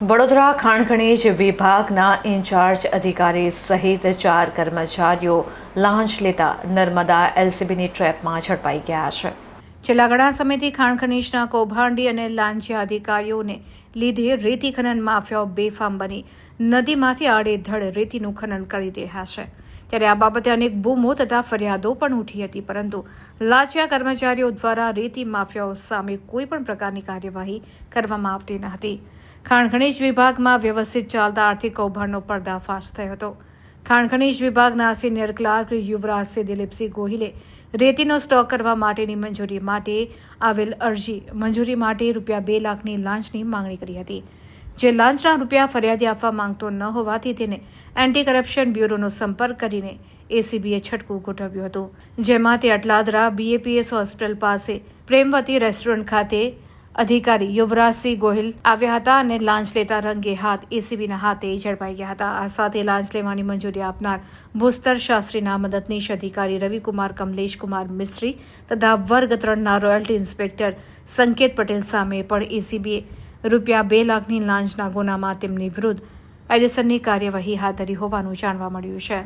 વડોદરા ખાણ ખનીજ વિભાગના ઇન્ચાર્જ અધિકારી સહિત ચાર કર્મચારીઓ લાંચ લેતા નર્મદા એલસીબીની ટ્રેપમાં ઝડપાઈ ગયા છે. છેલ્લા ઘણા સમયથી ખાણ ખનીજના કૌભાંડી અને લાંચિયા અધિકારીઓને લીધે રેતી ખનન માફિયાઓ બેફામ બની નદીમાંથી આડેધડ રેતીનું ખનન કરી રહ્યા છે. ત્યારે આ બાબતે અનેક બૂમો તથા ફરિયાદો પણ ઉઠી હતી, પરંતુ લાચિયા કર્મચારીઓ દ્વારા રેતી માફિયાઓ સામે કોઈ પણ પ્રકારની કાર્યવાહી કરવામાં આવતી ન હતી. ખાણ વિભાગમાં વ્યવસ્થિત ચાલતા આર્થિક કૌભાંડનો પર્દાફાશ થયો હતો. ખાણ ખનીજ વિભાગના સિનિયર ક્લાર્ક યુવરાજસિંહ દિલીપસિંહ ગોહિલે રેતીનો સ્ટોક કરવા માટેની મંજૂરી માટે આવેલ અરજી, મંજૂરી માટે રૂપિયા બે લાખની લાંચની માંગણી કરી હતી. જે લાંચના રૂપિયા ફરિયાદી આપવા માંગતો ન હોવાથી તેને એન્ટી કરપ્શન બ્યુરોનો સંપર્ક કરીને એસીબીએ છટકું ગોઠવ્યું હતું, જેમાં તે અટલાદરા બીએપીએસ હોસ્પિટલ પાસે પ્રેમવતી રેસ્ટોરન્ટ ખાતે અધિકારી યુવરાજસિંહ ગોહિલ આવ્યા હતા અને લાંચ લેતા રંગે હાથ એસીબીના હાથે ઝડપાઈ ગયા હતા. આ સાથે લાંચ લેવાની મંજૂરી આપનાર ભૂસ્તર શાસ્ત્રીના મદદનીશ અધિકારી રવિકુમાર, કમલેશકુમાર મિસ્ત્રી તથા વર્ગ ત્રણના રોયલ્ટી ઇન્સ્પેક્ટર સંકેત પટેલ સામે પણ એસીબીએ રૂપિયા બે લાખની લાંચના ગુનામાં તેમની વિરુદ્ધ કાયદેસરની કાર્યવાહી હાથ ધરી હોવાનું જાણવા મળ્યું છે.